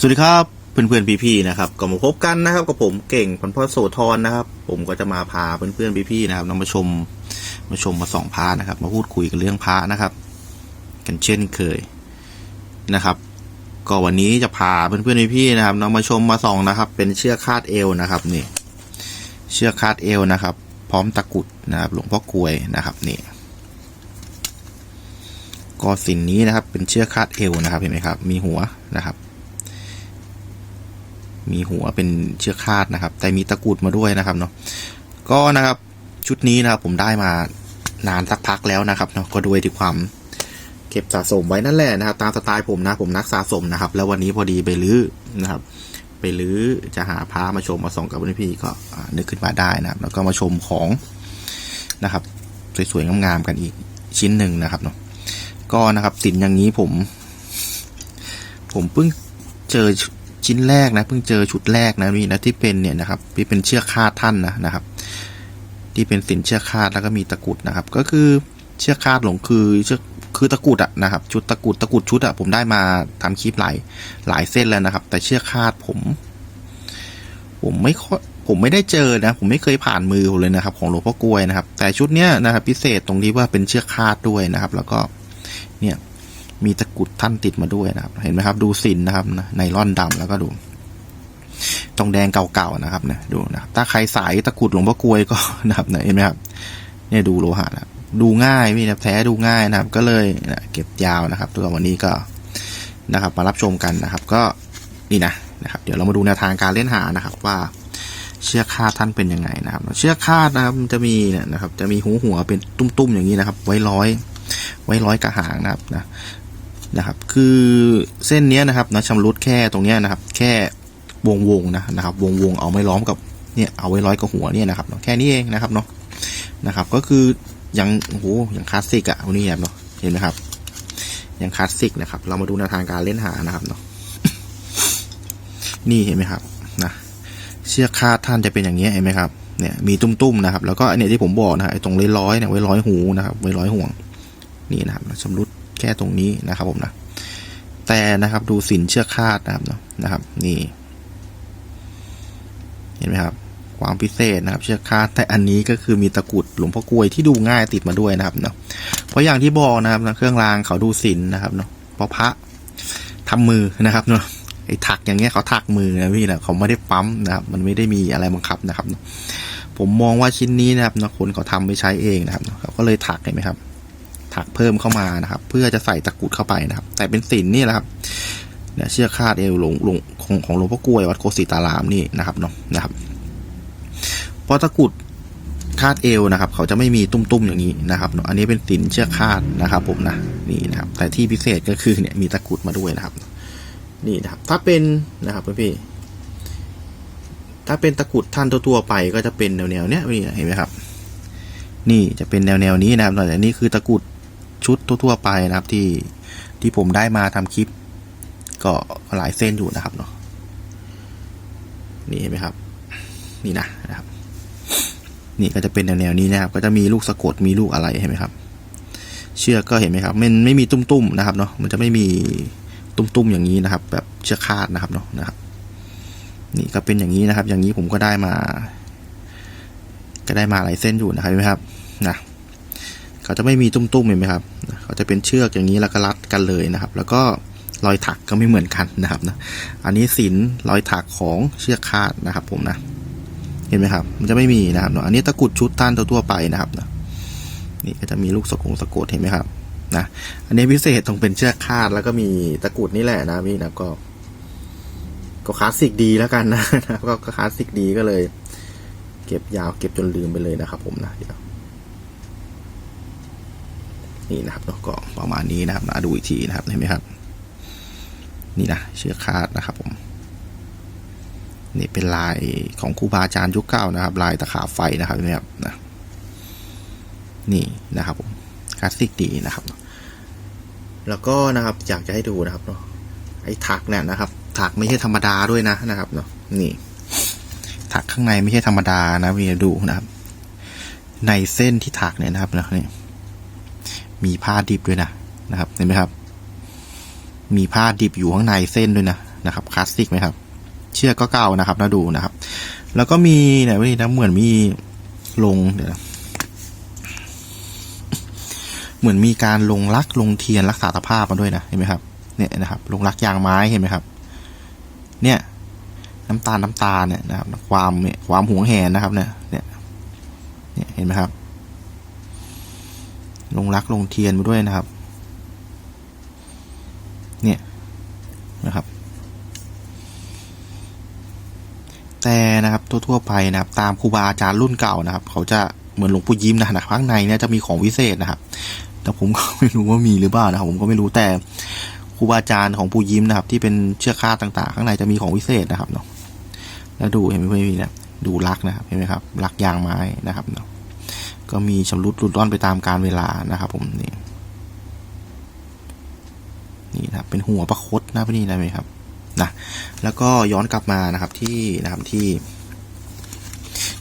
สวัสดีครับเพื่อนเพื่อนๆพี่ๆนะครับก็มาพบกันนะครับกับผมเก่งพันพ่อโสธรนะครับ ผมก็จะมาพาเพื่อนเพื่อนๆพี่ๆนะครับนำมาชมมาชมมาส่องพระนะครับ มาพูดคุยกันเรื่องพระนะครับ กันเช่นเคยนะครับ ก็วันนี้จะพาเพื่อนเพื่อนๆพี่ๆนะครับนำมาชมมาส่องนะครับ เป็นเชือกคาดเอวนะครับนี่ เชือกคาดเอวนะครับ พร้อมตะกุดนะครับ หลวงพ่อกลวยนะครับนี่ก็สิ่งนี้นะครับ เป็นเชือกคาดเอวนะครับเห็นไหมครับ มีหัวนะครับ มีหัวเป็นเชือกคาดนะครับ แต่มีตะกุดมาด้วยนะครับเนาะก็นะครับชุดนี้นะครับผมได้มานานสักพักแล้วนะครับเนาะก็ด้วยที่ความเก็บสะสมไว้นั่นแหละนะครับ ตามสไตล์ผมนะผมนักสะสมนะครับ แล้ววันนี้พอดีไปลื้อนะครับ ไปลื้อจะหาพระมาชมมาส่งกับพี่ๆก็นึกขึ้นมาได้นะครับ แล้วก็มาชมของนะครับ สวยๆงามๆกันอีกชิ้นหนึ่งนะครับเนาะก็นะครับสินอย่างนี้ผม ผมเพิ่งเจอ ชิ้นแรกนะเพิ่งเจอชุดแรกนะนี่นะที่เป็นเนี่ยนะครับที่เป็นเชือกคาดท่านนะนะครับ ที่เป็นสินเชือกคาดแล้วก็มีตะกุดนะครับ ก็คือเชือกคาดหลงคือเชือกคือตะกุดอะนะครับ ชุดตะกุดตะกุดชุดอะผมได้มาทำคลิปหลายหลายเส้นแล้วนะครับ แต่เชือกคาดผม ผมไม่ค่อยผมไม่ได้เจอนะ ผมไม่เคยผ่านมือผมเลยนะครับ ของหลวงพ่อกลวยนะครับ แต่ชุดเนี้ยนะครับ พิเศษตรงที่ว่าเป็นเชือกคาดด้วยนะครับ แล้วก็เนี่ย มีตะกุดท่านติดมาด้วยนะครับ เห็นไหมครับ ดูสินนะครับไนล่อนดำแล้วก็ดูตรงแดงเก่าๆนะครับเนะดูนะครับถ้าใครสายตะกุดหลวงพ่อกลวยก็นะครับเนี่ยเห็นไหมครับ เนี่ยดูโลหะนะดูง่ายมีนะแท้ดูง่ายนะครับ ก็เลยนะเก็บยาวนะครับตัววันนี้ก็นะครับ มารับชมกันนะครับ ก็นี่นะนะครับ เดี๋ยวเรามาดูแนวทางการเล่นหานะครับ ว่าเชือกคาดท่านเป็นยังไงนะครับ เชือกคาดนะครับจะมีเนี่ยนะครับ จะมีหูหัวเป็นตุ้มๆอย่างนี้นะครับ ไว้ร้อย ไว้ร้อยกระหางนะครับนะ นะครับ คือเส้นนี้นะครับนะชำรุดแค่ตรงเนี้ยนะครับ แค่วงวงๆนะนะครับ วงวงๆเอาไม่ล้อมกับเนี่ยเอาไว้ร้อยกับหัวเนี่ยนะครับเนาะแค่นี้เองนะครับเนาะนะครับ ก็คือยังโอ้โหยังคลาสสิกอะวันนี้ครับเนาะเห็นไหมครับยังคลาสสิกนะครับ เรามาดูแนวทางการเล่นหานะครับเนาะนี่เห็นไหมครับนะเชือกคาดท่านจะเป็นอย่างเงี้เห็นไหมครับเนี่ยมีตุ้มๆนะครับ แล้วก็เนี้ยที่ผมบอกนะฮะไอ้ตรงร้อยๆเนี่ยไว้ร้อยหูนะครับไว้ร้อยห่วงนี่นะครับชำรุด แค่ตรงนี้นะครับผมนะแต่นะครับดูสินเชื่อคาดนะครับเนาะนะครับ นี่ เห็นไหมครับความพิเศษนะครับ เชือกคาดแต่อันนี้ก็คือมีตะกุดหลวงพ่อกลวยที่ดูง่ายติดมาด้วยนะครับเนาะเพราะอย่างที่บอกนะครับนะเครื่องรางเขาดูสินนะครับเนาะเพราะพระทำมือนะครับเนาะไอ้ถักอย่างเงี้ยเขาถักมือนะพี่นะเขาไม่ได้ปั๊มนะครับ มันไม่ได้มีอะไรบังคับนะครับ ผมมองว่าชิ้นนี้นะครับเนาะคนเขาทำไม่ใช้เองนะครับเขาก็เลยถักเห็นไหมครับ ถักเพิ่มเข้ามานะครับ เพื่อจะใส่ตะกุดเข้าไปนะครับ แต่เป็นสินนี่แหละครับเนี่ยเชือกคาดเอวหลวงหลวงของของหลวงพ่อกล้วยวัดโคสิตารามนี่นะครับเนาะนะครับเพราะตะกุดคาดเอวนะครับ เขาจะไม่มีตุ้มๆอย่างนี้นะครับเนาะอันนี้เป็นสินเชือกคาดนะครับ ผมนะนี่นะครับ แต่ที่พิเศษก็คือเนี่ยมีตะกุดมาด้วยนะครับ นี่นะครับ ถ้าเป็นนะครับพี่ถ้าเป็นตะกุดท่านทั่วๆไปก็จะเป็นแนวๆเนี้ยนี่เห็นไหมครับ นี่จะเป็นแนวแนวๆนี้นะครับแต่นี่คือตะกุด ชุดทั่วๆไปนะครับที่ที่ผมได้มาทำคลิป ก็หลายเส้นอยู่นะครับเนาะนี่เห็นไหมครับ นี่นะนะครับ นี่ก็จะเป็นแนวแนวๆนี้นะครับ ก็จะมีลูกสะกดมีลูกอะไรเห็นไหมครับ เชือกก็เห็นไหมครับ มันไม่มีตุ้มๆนะครับเนาะมันจะไม่มีตุ้มๆอย่างนี้นะครับ แบบเชือกคาดนะครับเนาะนะครับ นี่ก็เป็นอย่างนี้นะครับ อย่างนี้ผมก็ได้มา ก็ได้มาหลายเส้นอยู่นะครับเห็นไหมครับนะ เขาจะไม่มีตุ้มๆเห็นไหมครับเขาจะเป็นเชือกอย่างนี้แล้วก็รัดกันเลยนะครับ แล้วก็รอยถักก็ไม่เหมือนกันนะครับนะอันนี้สินรอยถักของเชือกคาดนะครับ ผมนะ เห็นไหมครับ มันจะไม่มีนะครับเนาะอันนี้ตะกุดชุดท่านทั่วไปนะครับนะนี่ก็จะมีลูกสกงสะกดเห็นไหมครับนะอันนี้พิเศษตรงเป็นเชือกคาดแล้วก็มีตะกุดนี่แหละนะพี่นะก็ก็คลาสสิกดีแล้วกันนะก็ก็คลาสสิกดีก็เลย เก็บยาวเก็บจนลืมไปเลยนะครับ ผมนะเดี๋ยว นี่นะครับเนาะก็ประมาณนี้นะครับนะดูอีกทีนะครับเห็นไหมครับ นี่นะเชือกคาดนะครับผมนี่เป็นลายของครูบาอาจารย์ยุคเก้านะครับ ลายตะขาบไฟนะครับเห็นไหมครับนะนี่นะครับผมคลาสสิกดีนะครับ แล้วก็นะครับอยากจะให้ดูนะครับเนาะไอ้ถักเนี่ยนะครับถักไม่ใช่ธรรมดาด้วยนะนะครับเนาะนี่ ถักข้างในไม่ใช่ธรรมดานะเพี่ดูนะครับ ในเส้นที่ถักเนี่ยนะครับนะนี่ มีผ้าดิบด้วยนะนะครับเห็นไหมครับ มีผ้าดิบอยู่ข้างในเส้นด้วยนะนะครับคลาสสิกไหมครับ เชือกก็เก่านะครับนะดูนะครับ แล้วก็มีไหนวะนี่นะเหมือนมีลงเดี๋ยวเหมือนมีการลงรักลงเทียนรักษาสภาพมาด้วยนะเห็นไหมครับเนี่ยนะครับ ลงรักยางไม้เห็นไหมครับ เนี่ยน้ำตาลน้ำตาลเนี่ยนะครับ ความเนี่ยความหวงแหนนะครับ เนี่ยเนี่ยเห็นไหมครับ ลงรักลงเทียนมาด้วยนะครับ เนี่ยนะครับ แต่นะครับทั่วๆไปนะครับ ตามครูบาอาจารย์รุ่นเก่านะครับ เขาจะเหมือนหลวงปู่ยิ้มนะนะข้างในเนี่ยจะมีของวิเศษนะครับ แต่ผมก็ไม่รู้ว่ามีหรือเปล่านะครับ ผมก็ไม่รู้แต่ครูบาอาจารย์ของปู่ยิ้มนะครับ ที่เป็นเชือกคาดต่างๆ ข้างในจะมีของวิเศษนะครับเนาะแล้วดูเห็นไหมไม่นะดูลักนะครับเห็นไหมครับลักยางไม้นะครับเนาะ ก็มีชำรุดรุดร่อนไปตามกาลเวลานะครับผมนี่นี่นะเป็นหัวประคตนะพี่นี่ได้ไหมครับนะแล้วก็ย้อนกลับมานะครับที่นะครับที่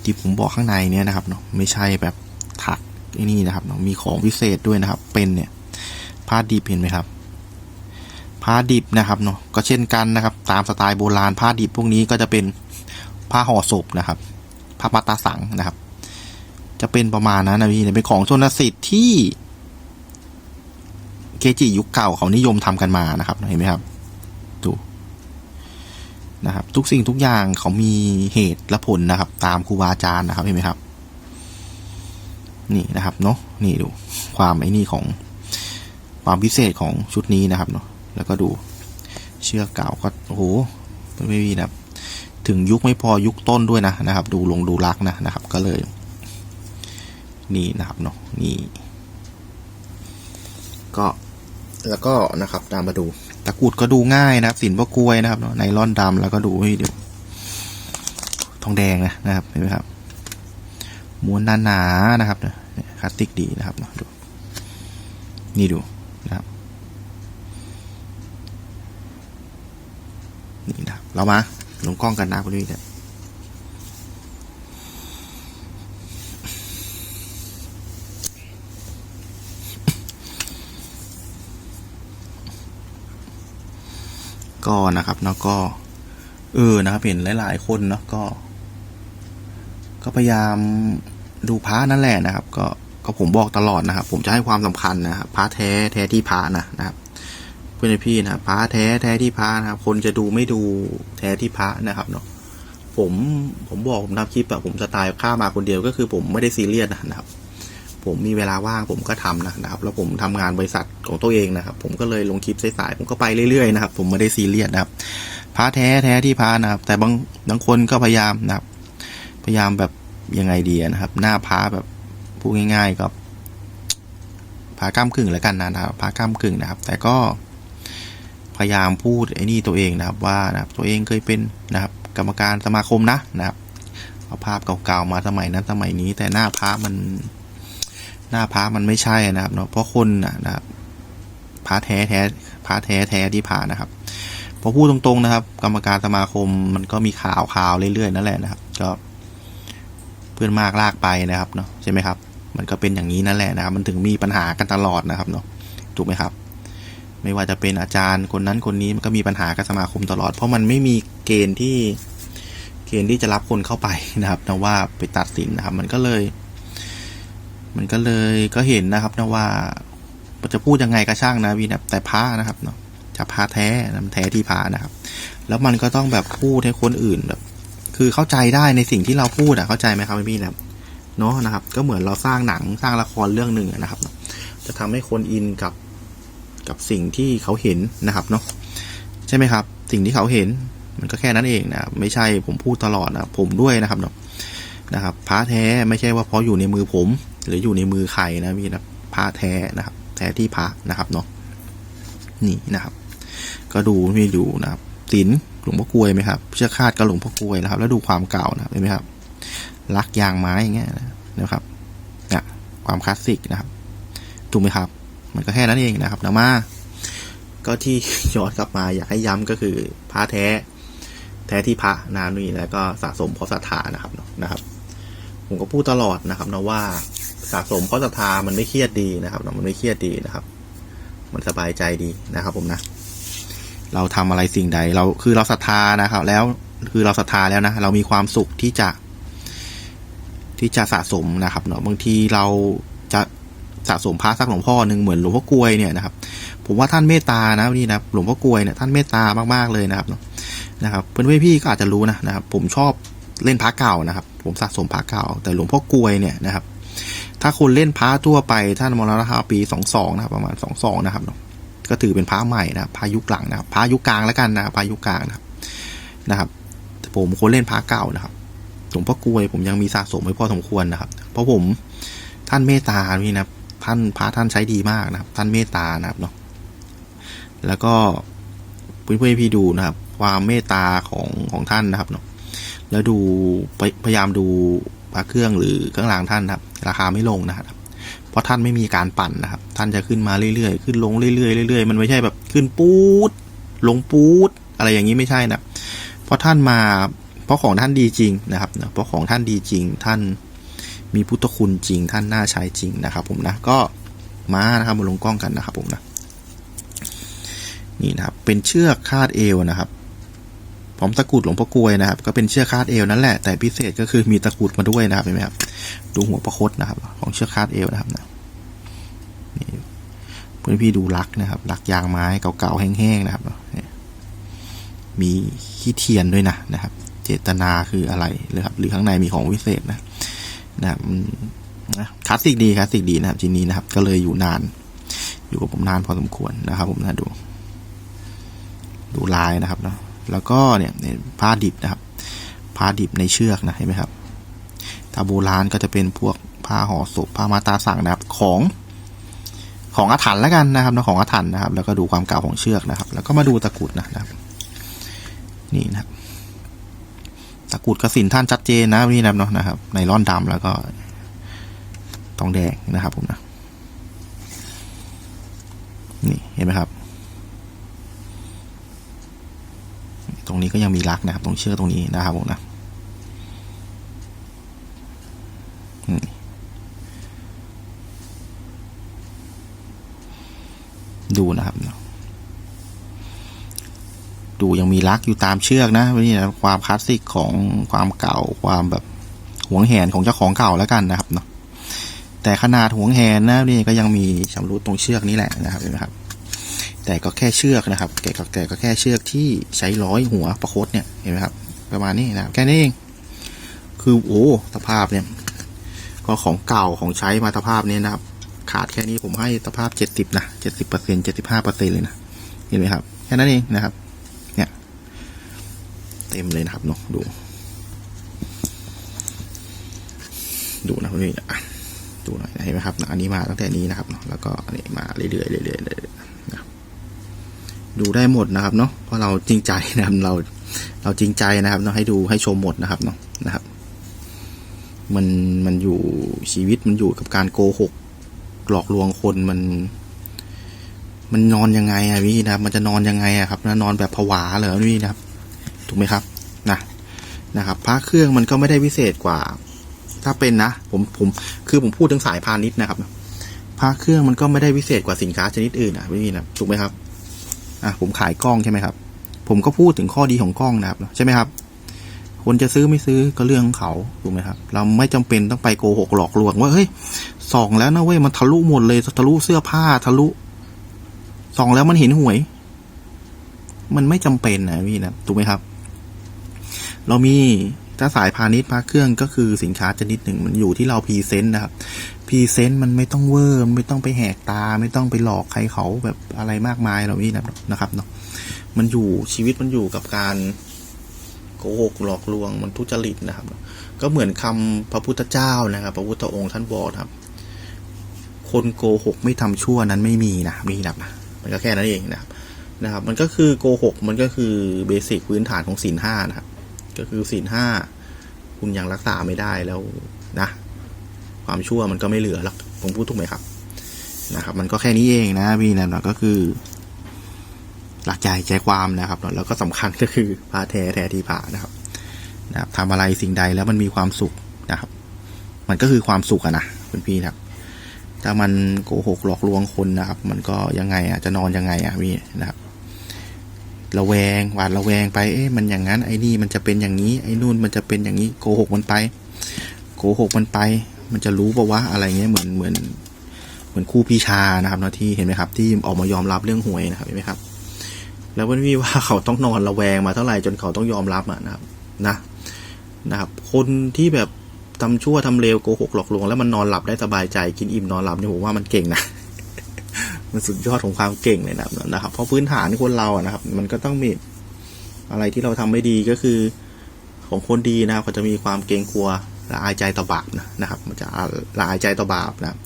ที่ผมบอกข้างในเนี่ยนะครับเนาะไม่ใช่แบบถักไอ้นี่นะครับเนาะมีของพิเศษด้วยนะครับ เป็นเนี่ยผ้าดิบเห็นไหมครับผ้าดิบนะครับเนาะก็เช่นกันนะครับ ตามสไตล์โบราณผ้าดิบพวกนี้ก็จะเป็นผ้าห่อศพนะครับผ้ามัตตาสังนะครับ จะเป็นประมาณนั้นนะพี่เป็นของชนสิทธิ์ที่เกจิยุคเก่าเขานิยมทำกันมานะครับเห็นไหมครับดูนะครับ ทุกสิ่งทุกอย่างเขามีเหตุและผลนะครับ ตามครูบาอาจารย์นะครับเห็นไหมครับ นี่นะครับเนาะนี่ดู ความไอ้นี่ของความพิเศษของชุดนี้นะครับเนาะแล้วก็ดูเชือกเก่าก็โอ้โหไม่มีนะครับ ถึงยุคไม่พอยุคต้นด้วยนะนะครับ ดูลงดูรักนะนะครับ ก็เลย นี่นะครับเนาะนี่ ก็แล้วก็นะครับตามมาดู ตะกรุดก็ดูง่ายนะครับสินพวกกล้วยนะครับเนาะไนล่อนดำแล้วก็ดูให้ดูทองแดงนะนะครับเห็นไหมครับม้วนหนาๆนะครับเนี่ยคลาสติกดีนะครับเนาะดูนี่ดูนะครับนี่นะเรามาลงกล้องกันนะคุณพี่เนี่ย ก็นะครับเนาะก็ เออนะครับเห็นหลาย ๆ คนเนาะก็ ก็พยายามดูพระนั่นแหละนะครับ ก็ก็ผมบอกตลอดนะครับ ผมจะให้ความสำคัญนะครับพระแท้แท้ที่พระนะนะครับ เพื่อนพี่นะพระแท้แท้ที่พระนะครับ คนจะดูไม่ดูแท้ที่พระนะครับเนาะผมผมบอกผมทำคลิปอะผมสไตล์ข้ามาคนเดียวก็คือผมไม่ได้ซีเรียสนะครับ ผมมีเวลาว่างผมก็ทำนะครับ แล้วผมทำงานบริษัทของตัวเองนะครับ ผมก็เลยลงคลิปสายๆผมก็ไปเรื่อยๆนะครับ ผมไม่ได้ซีเรียสนะครับพระแท้แท้ที่พระนะครับ แต่บางบางคนก็พยายามนะครับ พยายามแบบยังไงดีนะครับ หน้าพระแบบพูดง่ายๆก็พระก้ามกึ่งแล้วกันนะครับพระก้ามกึ่งนะครับ แต่ก็พยายามพูดไอ้นี่ตัวเองนะครับว่านะครับตัวเองเคยเป็นนะครับ กรรมการสมาคมนะนะครับเอาภาพเก่าๆมาสมัยนั้นสมัยนี้ แต่หน้าพระมัน หน้าพระมันไม่ใช่นะครับเนาะเพราะคนนะนะครับพระแท้แท้พระแท้แท้ที่ผ่านนะครับพอพูดตรงๆนะครับ กรรมการสมาคมมันก็มีข่าวข่าวเรื่อยๆนั่นแหละนะครับ ก็เพื่อนมากลากไปนะครับเนาะใช่ไหมครับ มันก็เป็นอย่างนี้นั่นแหละนะครับ มันถึงมีปัญหากันตลอดนะครับเนาะถูกไหมครับ ไม่ว่าจะเป็นอาจารย์คนนั้นคนนี้มันก็มีปัญหากับสมาคมตลอด เพราะมันไม่มีเกณฑ์ที่เกณฑ์ที่จะรับคนเข้าไปนะครับนะว่าไปตัดสินนะครับ มันก็เลย มันก็เลยก็เห็นนะครับนะว่าจะพูดยังไงก็ช่างนะพี่นะแต่พระนะครับเนาะจะพระแท้นะแท้ที่พระนะครับ แล้วมันก็ต้องแบบพูดให้คนอื่นแบบ คือเข้าใจได้ในสิ่งที่เราพูดอะเข้าใจไหมครับพี่นะเนาะนะครับ ก็เหมือนเราสร้างหนังสร้างละครเรื่องหนึ่งนะครับ จะทำให้คนอินกับกับสิ่งที่เขาเห็นนะครับเนาะใช่ไหมครับ สิ่งที่เขาเห็นมันก็แค่นั้นเองนะไม่ใช่ผมพูดตลอดนะผมด้วยนะครับเนาะนะครับพระแท้ไม่ใช่ว่าเพราะอยู่ในมือผม หรืออยู่ในมือใครนะพี่นะพระแท้นะครับ แท้ที่พระนะครับเนาะนี่นะครับ ก็ดูไม่ดูนะครับศิลหลวงพ่อกลวยไหมครับเชือกคาดก็หลวงพ่อกลวยนะครับ แล้วดูความเก่านะเห็นไหมครับลักยางไม้อย่างเงี้ยนะครับเนี่ยความคลาสสิกนะครับถูกไหมครับ มันก็แค่นั้นเองนะครับนะมาก็ที่ย้อนกลับมาอยากให้ย้ำก็คือพระแท้ แท้ที่พระนานี่แล้วก็สะสมเพราะศรัทธานะครับเนาะนะครับ ผมก็พูดตลอดนะครับนะว่าสะสมเพราะศรัทธามันไม่เครียดดีนะครับมันไม่เครียดดีนะครับ มันสบายใจดีนะครับ ผมนะ เราทำอะไรสิ่งใด เราคือเราศรัทธานะครับ แล้วคือเราศรัทธาแล้วนะเรามีความสุขที่จะ ที่จะสะสมนะครับเนาะบางทีเราจะสะสมพระสักหลวงพ่อหนึ่งเหมือนหลวงพ่อกลวยเนี่ยนะครับ ผมว่าท่านเมตตานะนี่นะหลวงพ่อกลวยเนี่ยท่านเมตตามากๆเลยนะครับเนาะนะครับเพื่อนพี่ก็อาจจะรู้นะนะครับ ผมชอบเล่นพระเก่านะครับ ผมสะสมพระเก่า แต่หลวงพ่อกวยเนี่ยนะครับ ถ้าคนเล่นพระทั่วไปท่านมรณภาพปีสองสองนะครับประมาณสองสองนะครับเนาะก็ถือเป็นพระใหม่นะครับพระยุคหลังนะครับพระยุคกลางแล้วกันนะครับพระยุคกลางนะครับนะครับแต่ผมคนเล่นพระเก่านะครับหลวงพ่อกวยผมยังมีสะสมไว้พอสมควรนะครับ เพราะผมท่านเมตตานี่นะท่านพระท่านใช้ดีมากนะครับ ท่านเมตตานะครับเนาะแล้วก็เพื่อนๆพี่ดูนะครับ ความเมตตาของของท่านนะครับเนาะ แล้วดูพยายามดูพระเครื่องหรือเครื่องรางท่านครับ ราคาไม่ลงนะครับ เพราะท่านไม่มีการปั่นนะครับ ท่านจะขึ้นมาเรื่อยๆ ขึ้นลงเรื่อยๆเรื่อยๆมันไม่ใช่แบบขึ้นปูดลงปูดอะไรอย่างนี้ไม่ใช่นะเพราะท่านมาเพราะของท่านดีจริงนะครับเนอะเพราะของท่านดีจริง ท่านมีพุทธคุณจริง ท่านน่าใช้จริงนะครับ ผมนะก็มานะครับมาลงกล้องกันนะครับ ผมนะนี่นะครับเป็นเชือกคาดเอวนะครับ พร้อมตะกรุดหลวงพ่อกลวยนะครับ ก็เป็นเชือกคาดเอวนั่นแหละแต่พิเศษก็คือมีตะกรุดมาด้วยนะครับเห็นไหมครับดูหัวประคตนะครับ ของเชือกคาดเอวนะครับนะนี่เพื่อนพี่ดูลักนะครับลักยางไม้เก่าๆแห้งๆนะครับเนี่ยมีขี้เทียนด้วยนะนะครับ เจตนาคืออะไรเลยครับ หรือข้างในมีของวิเศษนะนะครับนะคลาสสิกดีคลาสสิกดีนะครับชิ้นนี้นะครับ ก็เลยอยู่นาน อยู่กับผมนานพอสมควรนะครับ ผมนะดู ดูลายนะครับเนาะ แล้วก็เนี่ยเนี่ยผ้าดิบนะครับ ผ้าดิบในเชือกนะเห็นไหมครับถ้าโบราณก็จะเป็นพวกผ้าห่อศพผ้ามาตาสั่งนะครับของของอาถรรพ์แล้วกันนะครับนะของอาถรรพ์นะครับ แล้วก็ดูความเก่าของเชือกนะครับ แล้วก็มาดูตะกรุดนะครับ นี่นะครับตะกรุดกระสินท่านชัดเจนนะนี่นะครับเนาะนะครับในร่อนดำแล้วก็ทองแดงนะครับผมนะนี่เห็นไหมครับ ตรงนี้ก็ยังมีรักนะครับ ตรงเชือกตรงนี้นะครับผมนะดูนะครับดูยังมีรักอยู่ตามเชือกนะนี่นะความคลาสสิกของความเก่าความแบบหวงแหนของเจ้าของเก่าแล้วกันนะครับเนาะแต่ขนาดหวงแหนนะนี่ก็ยังมีชำรุดตรงเชือกนี้แหละนะครับเห็นไหมครับ แต่ก็แค่เชือกนะครับแต่ก็แต่ก็แค่เชือก ที่ใช้ร้อยหัวประคตเนี่ยเห็นไหมครับ ประมาณนี้นะครับแค่นี้เอง คือโอ้สภาพเนี่ย ก็ของเก่าของใช้มาสภาพนี้นะครับ ขาดแค่นี้ผมให้สภาพเจ็ดสิบนะเจ็ดสิบเปอร์เซ็นเจ็ดสิบห้าเปอร์เซ็นเลยนะเห็นไหมครับ แค่นั้นเองนะครับ เนี่ย เต็มเลยนะครับเนาะดู ดูนะพี่ดูหน่อยนะเห็นไหมครับ อันนี้มาตั้งแต่นี้นะครับแล้วก็อันนี้มาเรื่อยๆเรื่อยๆเรื่อยๆนะครับ ดูได้หมดนะครับเนาะเพราะเราจริงใจนะครับเราเราจริงใจนะครับเนาะให้ดูให้ชมหมดนะครับเนาะนะครับ มันมันอยู่ชีวิตมันอยู่กับการโกหกหลอกลวงคนมัน มันนอนยังไงอะพี่นะครับ มันจะนอนยังไงอะครับนอนแบบผวาเหรอพี่นะครับ ถูกไหมครับนะนะครับพระเครื่องมันก็ไม่ได้วิเศษกว่า ถ้าเป็นนะผมผมคือผมพูดถึงสายพาณิชย์นะครับพระเครื่องมันก็ไม่ได้วิเศษกว่าสินค้าชนิดอื่นนะพี่นะถูกไหมครับ อะผมขายกล้องใช่ไหมครับ ผมก็พูดถึงข้อดีของกล้องนะครับใช่ไหมครับคนจะซื้อไม่ซื้อก็เรื่องของเขาถูกไหมครับ เราไม่จำเป็นต้องไปโกหกหลอกลวงว่าเฮ้ยส่องแล้วนะเว้ยมันทะลุหมดเลยทะลุเสื้อผ้าทะลุส่องแล้วมันเห็นหวย มันไม่จำเป็นนะพี่นะถูกไหมครับ เรามีถ้าสายพาณิชย์พระเครื่องก็คือสินค้าชนิดหนึ่งมันอยู่ที่เราพรีเซนต์นะครับ พรีเซนต์มันไม่ต้องเวอร์ไม่ต้องไปแหกตา ไม่ต้องไปหลอกใครเขาแบบอะไรมากมายเราพี่นะครับเนาะมันอยู่ชีวิตมันอยู่กับการโกหกหลอกลวงมันทุจริตนะครับ ก็เหมือนคำพระพุทธเจ้านะครับ พระพุทธองค์ท่านบอกครับ คนโกหกไม่ทำชั่วนั้นไม่มีนะมีนะมันก็แค่นั้นเองนะครับนะครับ มันก็คือโกหกมันก็คือเบสิกพื้นฐานของศีลห้านะครับ ก็คือศีลห้าคุณยังรักษาไม่ได้แล้ว ความชั่วมันก็ไม่เหลือหรอกผมพูดถูกไหมครับ นะครับ มันก็แค่นี้เองนะพี่นะก็คือ หลักใจใจความนะครับ แล้วก็สำคัญก็คือพาแท้แท้ที่ผ่านะครับ นะครับทำอะไรสิ่งใดแล้วมันมีความสุขนะครับ มันก็คือความสุขอะนะคุณพี่นะครับถ้ามันโกหกหลอกลวงคนนะครับ มันก็ยังไงอะจะนอนยังไงอะพี่นะครับระแวงหวาดระแวงไปเอ๊ะมันอย่างนั้นไอ้นี่มันจะเป็นอย่างนี้ ไอ้นู่นมันจะเป็นอย่างนี้ โกหกมันไป โกหกมันไป มันจะรู้ปะวะอะไรเงี้ยเหมือนเหมือนเหมือนครูปีชานะครับเนาะที่เห็นไหมครับ ที่ออกมายอมรับเรื่องหวยนะครับเห็นไหมครับ แล้วมันมีว่าเขาต้องนอนระแวงมาเท่าไหร่จนเขาต้องยอมรับอะนะครับนะนะครับ คนที่แบบทำชั่วทำเลวโกหกหลอกลวงแล้วมันนอนหลับได้สบายใจกินอิ่มนอนหลับเนี่ยผมว่ามันเก่งนะมันสุดยอดของความเก่งเลยนะครับนะครับ เพราะพื้นฐานคนเราอะนะครับ มันก็ต้องมีอะไรที่เราทำไม่ดีก็คือ ของคนดีนะครับเขาจะมีความเกรงกลัว ละอายใจต่อบาปนะนะครับ มันจะละอายใจต่อบาปนะครับ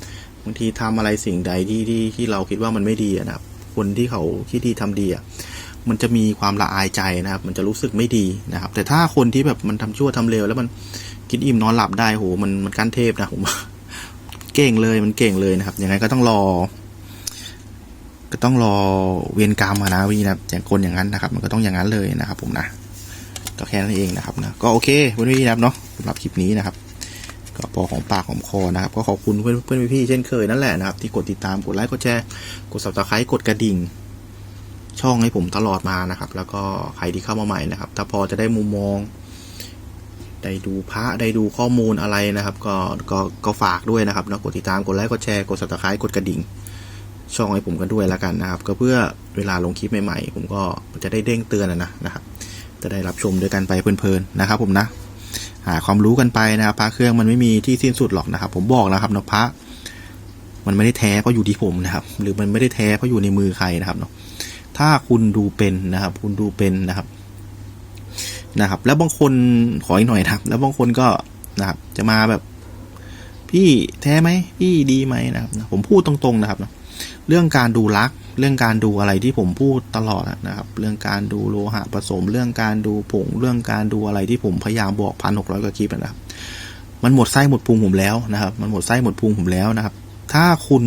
บางทีทำอะไรสิ่งใดที่ที่ที่เราคิดว่ามันไม่ดีนะครับ คนที่เขาคิดดีทำดีอะมันจะมีความละอายใจนะครับ มันจะรู้สึกไม่ดีนะครับ แต่ถ้าคนที่แบบมันทำชั่วทำเลวแล้วมันกินอิ่มนอนหลับได้โหมันมันกั้นเทพนะผมเก่งเลยมันเก่งเลยนะครับยังไงก็ต้องรอ ก็ต้องรอเวียนกรรมอะนะพี่นะอย่างคนอย่างนั้นนะครับ มันก็ต้องอย่างนั้นเลยนะครับ ผมนะ ก็แค่นั้นเองนะครับนะก็โอเคเพื่อนพี่นะครับเนาะสำหรับคลิปนี้นะครับ ก็พอของปากของคอนะครับ ก็ขอบคุณเพื่อนเพื่อนพี่เช่นเคยนั่นแหละนะครับ ที่กดติดตามกดไลค์กดแชร์กด subscribe กดกระดิ่ง ช่องให้ผมตลอดมานะครับ แล้วก็ใครที่เข้ามาใหม่นะครับ ถ้าพอจะได้มุมมองได้ดูพระได้ดูข้อมูลอะไรนะครับ ก็ก็ก็ฝากด้วยนะครับนะกดติดตามกดไลค์กดแชร์กด subscribe กดกระดิ่งช่องให้ผมกันด้วยแล้วกันนะครับ ก็เพื่อเวลาลงคลิปใหม่ๆ ผมก็จะได้เด้งเตือนนะนะครับ จะได้รับชมด้วยกันไปเพลินๆนะครับ ผมนะ หาความรู้กันไปนะครับพระเครื่องมันไม่มีที่สิ้นสุดหรอกนะครับ ผมบอกแล้วครับนะพระมันไม่ได้แท้เพราะอยู่ที่ผมนะครับ หรือมันไม่ได้แท้เพราะอยู่ในมือใครนะครับเนาะถ้าคุณดูเป็นนะครับ คุณดูเป็นนะครับนะครับ แล้วบางคนขออีกหน่อยนะครับ แล้วบางคนก็นะครับ จะมาแบบ พี่แท้ไหมพี่ดีไหมนะครับนะผมพูดตรงๆนะครับนะเรื่องการดูลักษ์เรื่องการดูอะไรที่ผมพูดตลอดนะครับ เรื่องการดูโลหะผสม เรื่องการดูผง เรื่องการดูอะไรที่ผมพยายามบอกพันหกร้อยกว่าคลิปนะครับ มันหมดไส้หมดพุงผมแล้วนะครับ มันหมดไส้หมดพุงผมแล้วนะครับ ถ้าคุณ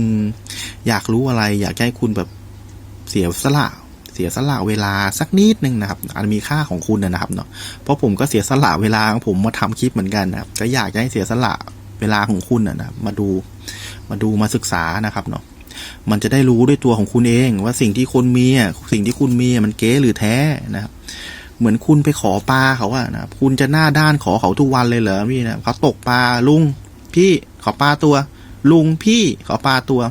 อยากรู้อะไร อยากให้คุณแบบเสียสละเสียสละเวลาสักนิดนึงนะครับอันมีค่าของคุณนะครับเนาะเพราะผมก็เสียสละเวลาของผมมาทำคลิปเหมือนกันนะครับก็อยากจะให้เสียสละ เวลาของคุณนะนะมาดูมาดูมาศึกษานะครับเนาะมันจะได้รู้ด้วยตัวของคุณเอง ว่าสิ่งที่คุณมีอะสิ่งที่คุณมีมันเก๊หรือแท้นะครับเหมือนคุณไปขอปลาเขาอะนะคุณจะหน้าด้านขอเขาทุกวันเลยเหรอพี่นะเขาตกปลาลุง พี่ขอปลาตัว ลุงพี่ขอปลาตัว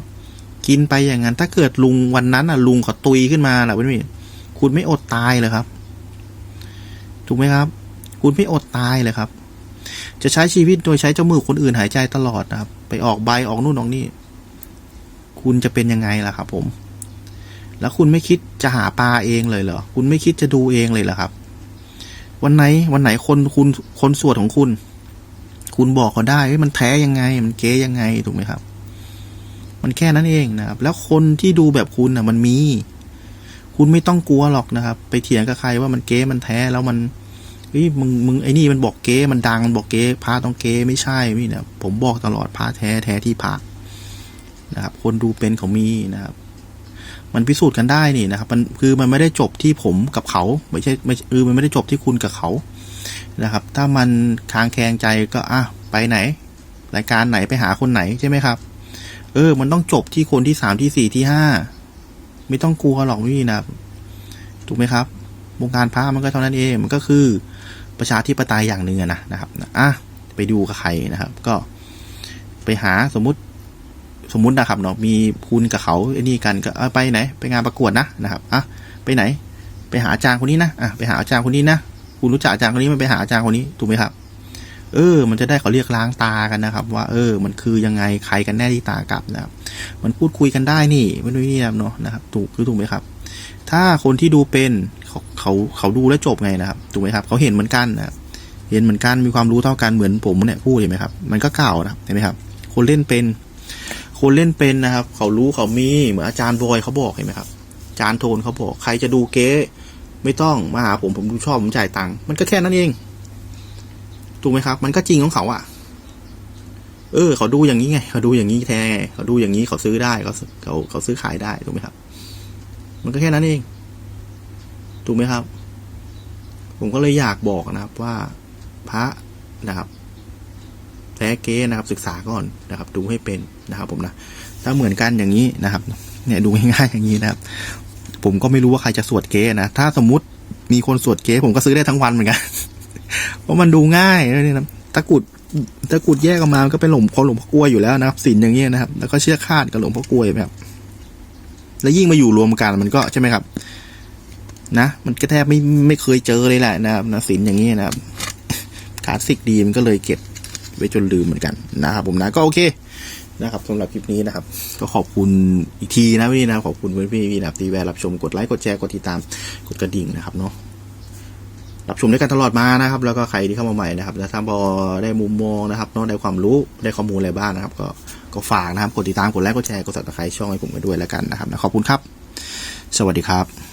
กินไปอย่างนั้น ถ้าเกิดลุงวันนั้นอะ ลุงเขาตุยขึ้นมาแหละพี่คุณไม่อดตายเลยครับ ถูกไหมครับ คุณไม่อดตายเลยครับ จะใช้ชีวิตโดยใช้เจ้ามือคนอื่นหายใจตลอดนะครับ ไปออกใบออกนู่นออกนี่คุณจะเป็นยังไงล่ะครับ ผม แล้วคุณไม่คิดจะหาปลาเองเลยเหรอคุณไม่คิดจะดูเองเลยเหรอครับ วันไหนวันไหนคนคุณคนสวดของคุณ คุณบอกเขาได้ว่ามันแท้ยังไง มันเก๊ยังไงถูกไหมครับ มันแค่นั้นเองนะครับ แล้วคนที่ดูแบบคุณน่ะ มันมี คุณไม่ต้องกลัวหรอกนะครับ ไปเถียงกับใครว่ามันเก๊มันแท้แล้วมัน เฮ้ยมึงมึงไอ้นี่มันบอกเก๊มันดังมันบอกเก๊พระต้องเก๊ไม่ใช่พี่นะผมบอกตลอดพระแท้แท้ที่พระนะครับ คนดูเป็นเขามีนะครับ มันพิสูจน์กันได้นี่นะครับ มันคือมันไม่ได้จบที่ผมกับเขา ไม่ใช่ไม่เออมันไม่ได้จบที่คุณกับเขานะครับ ถ้ามันคางแคงใจก็อะไปไหน รายการไหนไปหาคนไหนใช่ไหมครับ เออ มันต้องจบที่คนที่สามที่สี่ที่ห้าไม่ต้องกลัวหรอกพี่นะถูกไหมครับวงการพระมันก็เท่านั้นเองมันก็คือ ประชาธิปไตยอย่างหนึ่งนะนะครับอะไปดูกับใครนะครับ ก็ไปหาสมมติสมมุตินะครับเนาะมีคุณกับเขาไอ้นี่กันก็ไปไหน ไปงานประกวดนะนะครับอะไปไหน ไปหาอาจารย์คนนี้นะอะไปหาอาจารย์คนนี้นะคุณรู้จักอาจารย์คนนี้มันไปหาอาจารย์คนนี้ถูกไหมครับ เออ มันจะได้เขาเรียกล้างตากันนะครับ ว่า เออ มันคือยังไงใครกันแน่ที่ตากลับนะครับ มันพูดคุยกันได้นี่ไม่รู้นี่เนาะนะครับ ถูกคือถูกไหมครับ ถ้าคนที่ดูเป็นเขาเขาเขาดูแล้วจบไงนะครับถูกไหมครับเขาเห็นเหมือนกันนะเห็นเหมือนกันมีความรู้เท่ากันเหมือนผมเนี่ยพูดเห็นไหมครับ มันก็เก่านะเห็นไหมครับ คนเล่นเป็น คนเล่นเป็นนะครับ เขารู้เขามีเหมือนอาจารย์บอยเขาบอกเห็นไหมครับอาจารย์โทนเขาบอก ใครจะดูเก๊ไม่ต้องมาหาผมผมดูชอบผมจ่ายตังค์มันก็แค่นั้นเองถูกไหมครับ มันก็จริงของเขาอะเออ เขาดูอย่างนี้ไง เขาดูอย่างนี้แท้ไงเขาดูอย่างนี้เขาซื้อได้เขาเขาเขาซื้อขายได้ถูกไหมครับ มันก็แค่นั้นเอง ถูกไหมครับ ผมก็เลยอยากบอกนะครับว่าพระนะครับแท้เก๊นะครับ ศึกษาก่อนนะครับ ดูให้เป็นนะครับ ผมนะถ้าเหมือนกันอย่างนี้นะครับ เนี่ยดูง่ายๆอย่างนี้นะครับ ผมก็ไม่รู้ว่าใครจะสวดเก๊นะถ้าสมมุติมีคนสวดเก๊ผมก็ซื้อได้ทั้งวันเหมือนกันเพราะมันดูง่ายนี่นะตะกุดตะกุดแยกออกมามันก็เป็นหลวงของหลวงพ่อกลวยอยู่แล้วนะครับสินอย่างเงี้ยนะครับ แล้วก็เชือกคาดกับหลวงพ่อกลวยแบบ แล้วยิ่งมาอยู่รวมกันมันก็ใช่ไหมครับ นะมันก็แทบไม่ไม่เคยเจอเลยแหละนะครับนะสินอย่างนี้นะครับคลาสสิกดีมันก็เลยเก็บไว้จนลืมเหมือนกันนะครับผมนะก็โอเคนะครับสำหรับคลิปนี้นะครับ ก็ขอบคุณอีกทีนะพี่นะขอบคุณเพื่อนพี่ๆนะครับที่แวะรับชมกดไลค์กดแชร์กดติดตามกดกระดิ่งนะครับเนาะรับชมด้วยกันตลอดมานะครับ แล้วก็ใครที่เข้ามาใหม่นะครับแล้วถ้าพอได้มุมมองนะครับเนาะได้ความรู้ได้ข้อมูลอะไรบ้างนะครับ ก็ ก็ฝากนะครับ กดติดตาม กดไลค์ กดแชร์ กดติดตามช่องให้ผมกันด้วยแล้วกันนะครับนะขอบคุณครับ สวัสดีครับ